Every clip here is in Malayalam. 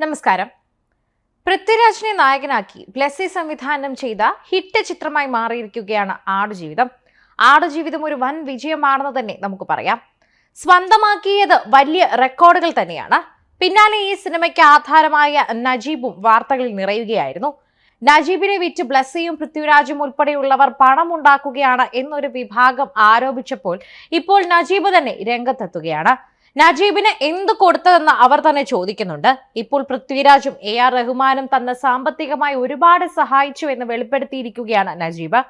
നമസ്കാരം. പൃഥ്വിരാജിനെ നായകനാക്കി ബ്ലെസ്സി സംവിധാനം ചെയ്ത ഹിറ്റ് ചിത്രമായി മാറിയിരിക്കുകയാണ് ആടുജീവിതം. ആടുജീവിതം ഒരു വൻ വിജയമാണെന്ന് തന്നെ നമുക്ക് പറയാം. സ്വന്തമാക്കിയത് വലിയ റെക്കോർഡുകൾ തന്നെയാണ്. പിന്നാലെ ഈ സിനിമയ്ക്ക് ആധാരമായ നജീബും വാർത്തകളിൽ നിറയുകയായിരുന്നു. നജീബിനെ വിറ്റ് ബ്ലസ്സിയും പൃഥ്വിരാജും ഉൾപ്പെടെയുള്ളവർ പണമുണ്ടാക്കുകയാണ് എന്നൊരു വിഭാഗം ആരോപിച്ചപ്പോൾ ഇപ്പോൾ നജീബ് തന്നെ രംഗത്തെത്തുകയാണ്. നജീബിന് എന്ത് കൊടുത്തതെന്ന് അവർ തന്നെ ചോദിക്കുന്നുണ്ട്. ഇപ്പോൾ പൃഥ്വിരാജും എ ആർ റഹ്മാനും തന്ന സാമ്പത്തികമായി ഒരുപാട് സഹായിച്ചു എന്ന് വെളിപ്പെടുത്തിയിരിക്കുകയാണ് നജീബ്.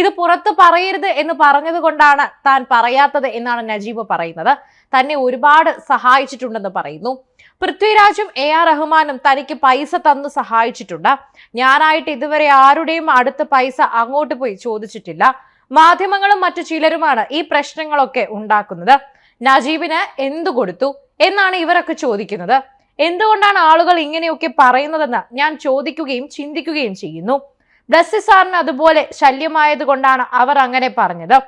ഇത് പുറത്ത് പറയരുത് എന്ന് പറഞ്ഞതുകൊണ്ടാണ് താൻ പറയാത്തത് എന്നാണ് നജീബ് പറയുന്നത്. തന്നെ ഒരുപാട് സഹായിച്ചിട്ടുണ്ടെന്ന് പറയുന്നു. പൃഥ്വിരാജും എ ആർ റഹ്മാനും തനിക്ക് പൈസ തന്നു സഹായിച്ചിട്ടുണ്ട്. ഞാനായിട്ട് ഇതുവരെ ആരുടെയും അടുത്ത് പൈസ അങ്ങോട്ട് പോയി ചോദിച്ചിട്ടില്ല. മാധ്യമങ്ങളും മറ്റു ചിലരുമാണ് ഈ പ്രശ്നങ്ങളൊക്കെ ഉണ്ടാക്കുന്നത്. നജീബിന് എന്തു കൊടുത്തു എന്നാണ് ഇവരൊക്കെ ചോദിക്കുന്നത്. എന്തുകൊണ്ടാണ് ആളുകൾ ഇങ്ങനെയൊക്കെ പറയുന്നതെന്ന് ഞാൻ ചോദിക്കുകയും ചിന്തിക്കുകയും ചെയ്യുന്നു. ബ്ലസ്സി സാറിന് അതുപോലെ ശല്യമായത് കൊണ്ടാണ് അവർ അങ്ങനെ പറഞ്ഞത്.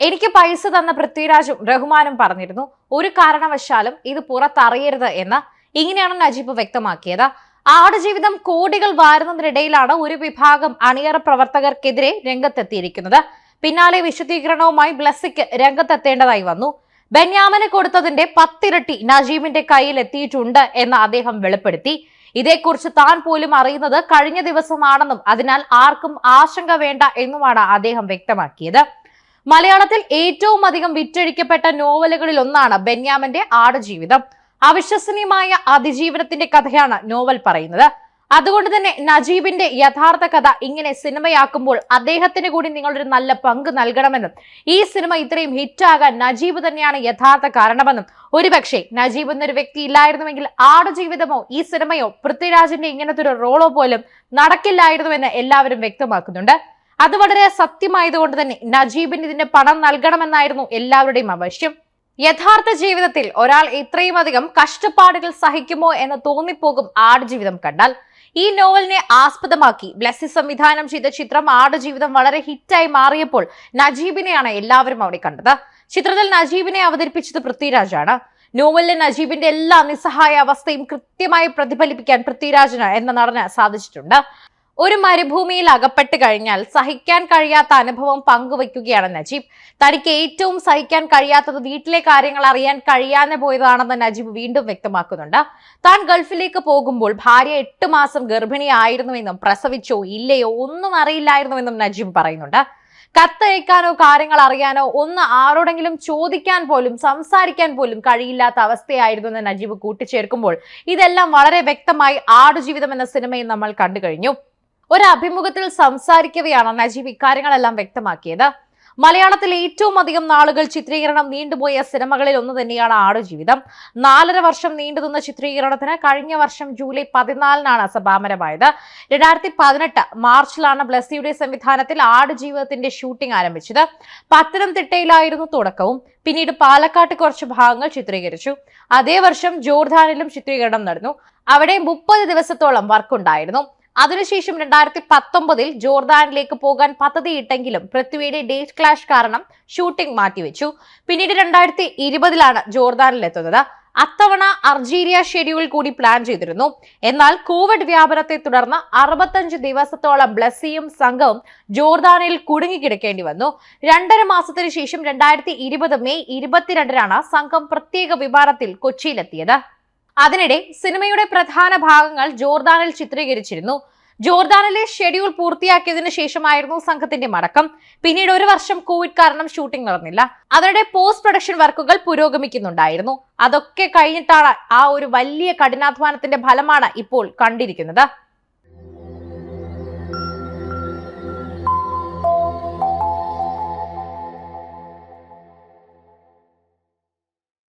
എനിക്ക് പൈസ തന്ന പൃഥ്വിരാജും റഹ്മാനും പറഞ്ഞിരുന്നു. ഒരു കാരണവശാലും ഇത് പുറത്തറിയരുത് എന്ന് ഇങ്ങനെയാണ് നജീബ് വ്യക്തമാക്കിയത്. ആടുജീവിതം കോടികൾ വാരുന്നതിനിടയിലാണ് ഒരു വിഭാഗം അണിയറ പ്രവർത്തകർക്കെതിരെ രംഗത്തെത്തിയിരിക്കുന്നത്. പിന്നാലെ വിശദീകരണവുമായി ബ്ലസ്സിക്ക് രംഗത്തെത്തേണ്ടതായി വന്നു. ബെന്യാമിന് കൊടുത്തതിന്റെ പത്തിരട്ടി നജീബിന്റെ കയ്യിൽ എത്തിയിട്ടുണ്ട് എന്ന് അദ്ദേഹം വെളിപ്പെടുത്തി. ഇതേക്കുറിച്ച് താൻ പോലും അറിയുന്നത് കഴിഞ്ഞ ദിവസമാണെന്നും അതിനാൽ ആർക്കും ആശങ്ക വേണ്ട എന്നുമാണ് അദ്ദേഹം വ്യക്തമാക്കിയത്. മലയാളത്തിൽ ഏറ്റവും അധികം വിറ്റഴിക്കപ്പെട്ട നോവലുകളിൽ ഒന്നാണ് ബെന്യാമിന്റെ ആടുജീവിതം. അവിശ്വസനീയമായ അതിജീവനത്തിന്റെ കഥയാണ് നോവൽ പറയുന്നത്. അതുകൊണ്ട് തന്നെ നജീബിന്റെ യഥാർത്ഥ കഥ ഇങ്ങനെ സിനിമയാക്കുമ്പോൾ അദ്ദേഹത്തിന് കൂടി നിങ്ങളൊരു നല്ല പങ്ക് നൽകണമെന്നും ഈ സിനിമ ഇത്രയും ഹിറ്റാകാൻ നജീബ് തന്നെയാണ് യഥാർത്ഥ കാരണമെന്നും. ഒരുപക്ഷെ നജീബ് എന്നൊരു വ്യക്തി ഇല്ലായിരുന്നുവെങ്കിൽ ആടുജീവിതമോ ഈ സിനിമയോ പൃഥ്വിരാജിന്റെ ഇങ്ങനത്തെ ഒരു റോളോ പോലും നടക്കില്ലായിരുന്നുവെന്ന് എല്ലാവരും വ്യക്തമാക്കുന്നുണ്ട്. അത് വളരെ സത്യമായതുകൊണ്ട് തന്നെ നജീബിന് ഇതിന്റെ പണം നൽകണമെന്നായിരുന്നു എല്ലാവരുടെയും ആവശ്യം. യഥാർത്ഥ ജീവിതത്തിൽ ഒരാൾ ഇത്രയും അധികം കഷ്ടപ്പാടുകൾ സഹിക്കുമോ എന്ന് തോന്നിപ്പോകും ആടുജീവിതം കണ്ടാൽ. ഈ നോവലിനെ ആസ്പദമാക്കി ബ്ലസ്സി സംവിധാനം ചെയ്ത ചിത്രം ആടുജീവിതം വളരെ ഹിറ്റായി മാറിയപ്പോൾ നജീബിനെയാണ് എല്ലാവരും അവിടെ കണ്ടത്. ചിത്രത്തിൽ നജീബിനെ അവതരിപ്പിച്ചത് പൃഥ്വിരാജാണ്. നോവലിലെ നജീബിന്റെ എല്ലാ നിസ്സഹായ അവസ്ഥയും കൃത്യമായി പ്രതിഫലിപ്പിക്കാൻ പൃഥ്വിരാജിന് എന്ന നടന് സാധിച്ചിട്ടുണ്ട്. ഒരു മരുഭൂമിയിൽ അകപ്പെട്ട് കഴിഞ്ഞാൽ സഹിക്കാൻ കഴിയാത്ത അനുഭവം പങ്കുവയ്ക്കുകയാണ് നജീബ്. തനിക്ക് ഏറ്റവും സഹിക്കാൻ കഴിയാത്തത് വീട്ടിലെ കാര്യങ്ങൾ അറിയാൻ കഴിയാതെ പോയതാണെന്ന് നജീബ് വീണ്ടും വ്യക്തമാക്കുന്നുണ്ട്. താൻ ഗൾഫിലേക്ക് പോകുമ്പോൾ ഭാര്യ എട്ട് മാസം ഗർഭിണിയായിരുന്നുവെന്നും പ്രസവിച്ചോ ഇല്ലയോ ഒന്നും അറിയില്ലായിരുന്നുവെന്നും നജീബ് പറയുന്നുണ്ട്. കത്തയക്കാനോ കാര്യങ്ങൾ അറിയാനോ ഒന്ന് ആരോടെങ്കിലും ചോദിക്കാൻ പോലും സംസാരിക്കാൻ പോലും കഴിയില്ലാത്ത അവസ്ഥയായിരുന്നു എന്ന് നജീബ് കൂട്ടിച്ചേർക്കുമ്പോൾ. ഇതെല്ലാം വളരെ വ്യക്തമായി ആടുജീവിതം എന്ന സിനിമയിൽ നമ്മൾ കണ്ടു കഴിഞ്ഞു. ഒരു അഭിമുഖത്തിൽ സംസാരിക്കവെയാണ് നജീബ് ഇക്കാര്യങ്ങളെല്ലാം വ്യക്തമാക്കിയത്. മലയാളത്തിൽ ഏറ്റവും അധികം നാളുകൾ ചിത്രീകരണം നീണ്ടുപോയ സിനിമകളിൽ ഒന്ന് തന്നെയാണ് ആടുജീവിതം നാലര വർഷം നീണ്ടുനിന്ന ചിത്രീകരണത്തിന് കഴിഞ്ഞ വർഷം ജൂലൈ പതിനാലിനാണ് സമാപനമായത് രണ്ടായിരത്തി പതിനെട്ട് മാർച്ചിലാണ് ബ്ലസ്സിയുടെ സംവിധാനത്തിൽ ആടുജീവിതത്തിന്റെ ഷൂട്ടിംഗ് ആരംഭിച്ചത്. പത്തനംതിട്ടയിലായിരുന്നു തുടക്കവും. പിന്നീട് പാലക്കാട്ട് കുറച്ച് ഭാഗങ്ങൾ ചിത്രീകരിച്ചു. അതേ വർഷം ജോർദാനിലും ചിത്രീകരണം നടന്നു. അവിടെ മുപ്പത് ദിവസത്തോളം വർക്കുണ്ടായിരുന്നു അതിനുശേഷം രണ്ടായിരത്തി പത്തൊമ്പതിൽ ജോർദാനിലേക്ക് പോകാൻ പദ്ധതിയിട്ടെങ്കിലും പൃഥ്വിയുടെ ഡേറ്റ് ക്ലാഷ് കാരണം ഷൂട്ടിംഗ് മാറ്റിവെച്ചു. പിന്നീട് രണ്ടായിരത്തി ഇരുപതിലാണ് ജോർദാനിലെത്തുന്നത്. അത്തവണ അർജീരിയ ഷെഡ്യൂൾ കൂടി പ്ലാൻ ചെയ്തിരുന്നു. എന്നാൽ കോവിഡ് വ്യാപനത്തെ തുടർന്ന് അറുപത്തഞ്ച് ദിവസത്തോളം ബ്ലസ്സിയും സംഘവും ജോർദാനിൽ കുടുങ്ങിക്കിടക്കേണ്ടി വന്നു. രണ്ടര മാസത്തിനു ശേഷം രണ്ടായിരത്തി ഇരുപത് മെയ് ഇരുപത്തിരണ്ടിനാണ് സംഘം പ്രത്യേക വിമാനത്തിൽ കൊച്ചിയിലെത്തിയത്. അതിനിടെ സിനിമയുടെ പ്രധാന ഭാഗങ്ങൾ ജോർദാനിൽ ചിത്രീകരിച്ചിരുന്നു. ജോർദാനിലെ ഷെഡ്യൂൾ പൂർത്തിയാക്കിയതിനു ശേഷമായിരുന്നു സംഘത്തിന്റെ മടക്കം. പിന്നീട് ഒരു വർഷം കോവിഡ് കാരണം ഷൂട്ടിംഗ് നടന്നില്ല. അതിനിടെ പോസ്റ്റ് പ്രൊഡക്ഷൻ വർക്കുകൾ പുരോഗമിക്കുന്നുണ്ടായിരുന്നു. അതൊക്കെ കഴിഞ്ഞിട്ടാണ് ആ ഒരു വലിയ കഠിനാധ്വാനത്തിന്റെ ഫലമാണ് ഇപ്പോൾ കണ്ടിരിക്കുന്നത്.